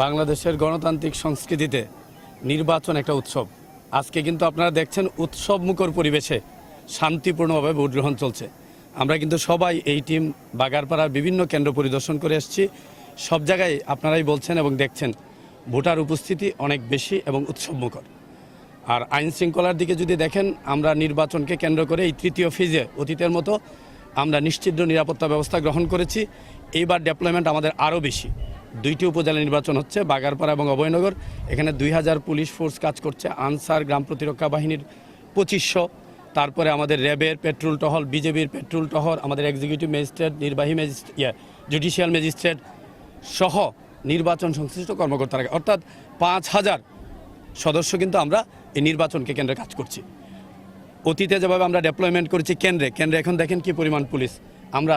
বাংলাদেশের গণতান্ত্রিক সংস্কৃতিতে নির্বাচন একটা উৎসব। আজকে কিন্তু আপনারা দেখছেন উৎসব মুখর পরিবেশে শান্তিপূর্ণভাবে ভোট গ্রহণ চলছে। আমরা কিন্তু সবাই এই টিম বাগারপাড়ার বিভিন্ন কেন্দ্র পরিদর্শন করে এসেছি। সব জায়গায় আপনারাই বলছেন এবং দেখছেন, ভোটার উপস্থিতি অনেক বেশি এবং উৎসব মুখর। আর আইন শৃঙ্খলার দিকে যদি দেখেন, আমরা নির্বাচনকে কেন্দ্র করে এই তৃতীয় ফেজে অতীতের মতো আমরা নিশ্চিদ্র নিরাপত্তা ব্যবস্থা গ্রহণ করেছি। এইবার ডেপ্লয়মেন্ট আমাদের আরও বেশি। দুইটি উপজেলা নির্বাচন হচ্ছে, বাগারপাড়া এবং অভয়নগর। এখানে দুই হাজার পুলিশ ফোর্স কাজ করছে, আনসার গ্রাম প্রতিরক্ষা বাহিনীর পঁচিশশো। তারপরে আমাদের র্যাবের পেট্রোল টহল, বিজেপির পেট্রোল টহল, আমাদের এক্সিকিউটিভ ম্যাজিস্ট্রেট নির্বাহী ম্যাজিস্ট্রেট ইয়ে জুডিশিয়াল ম্যাজিস্ট্রেট সহ নির্বাচন সংশ্লিষ্ট কর্মকর্তারা অর্থাৎ পাঁচ হাজার সদস্য কিন্তু আমরা এই নির্বাচনকে কেন্দ্রে কাজ করছি। অতীতে যেভাবে আমরা ডেপ্লয়মেন্ট করেছি কেন্দ্রে কেন্দ্রে এখন দেখেন কি পরিমাণ পুলিশ। আমরা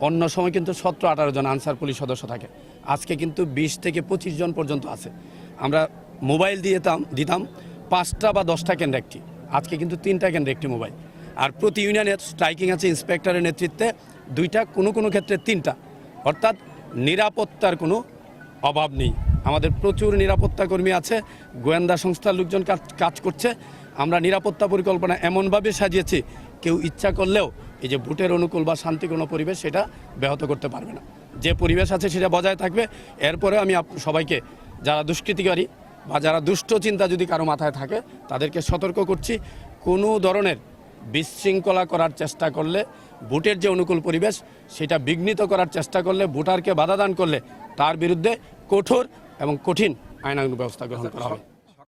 অন্য সময় কিন্তু সতেরো আঠারো জন আনসার পুলিশ সদস্য থাকে। আজকে কিন্তু বিশ থেকে পঁচিশ জন পর্যন্ত আছে। আমরা মোবাইল দিয়ে দিতাম দিতাম, পাঁচটা বা দশটা কেন্দ্রে একটি। আজকে কিন্তু তিনটা কেন্দ্রে একটি মোবাইল। আর প্রতি ইউনিয়নের স্ট্রাইকিং আছে ইন্সপেক্টরের নেতৃত্বে, দুইটা, কোনো কোনো ক্ষেত্রে তিনটা। অর্থাৎ নিরাপত্তার কোনো অভাব নেই। আমাদের প্রচুর নিরাপত্তা কর্মী আছে, গোয়েন্দা সংস্থার লোকজন কাজ কাজ করছে। আমরা নিরাপত্তা পরিকল্পনা এমনভাবে সাজিয়েছি, কেউ ইচ্ছা করলেও এই যে ভোটের অনুকূল বা শান্তিপূর্ণ পরিবেশ সেটা ব্যাহত করতে পারবে না। যে পরিবেশ আছে সেটা বজায় থাকবে। এরপরে আমি সবাইকে, যারা দুষ্কৃতিকারী বা যারা দুষ্ট চিন্তা যদি কারও মাথায় থাকে, তাদেরকে সতর্ক করছি। কোনো ধরনের বিশৃঙ্খলা করার চেষ্টা করলে, ভোটের যে অনুকূল পরিবেশ, সেটা বিঘ্নিত করার চেষ্টা করলে, ভোটারকে বাধা দান করলে, তার বিরুদ্ধে কঠোর এবং কঠিন আইনানুগ ব্যবস্থা গ্রহণ করা হবে।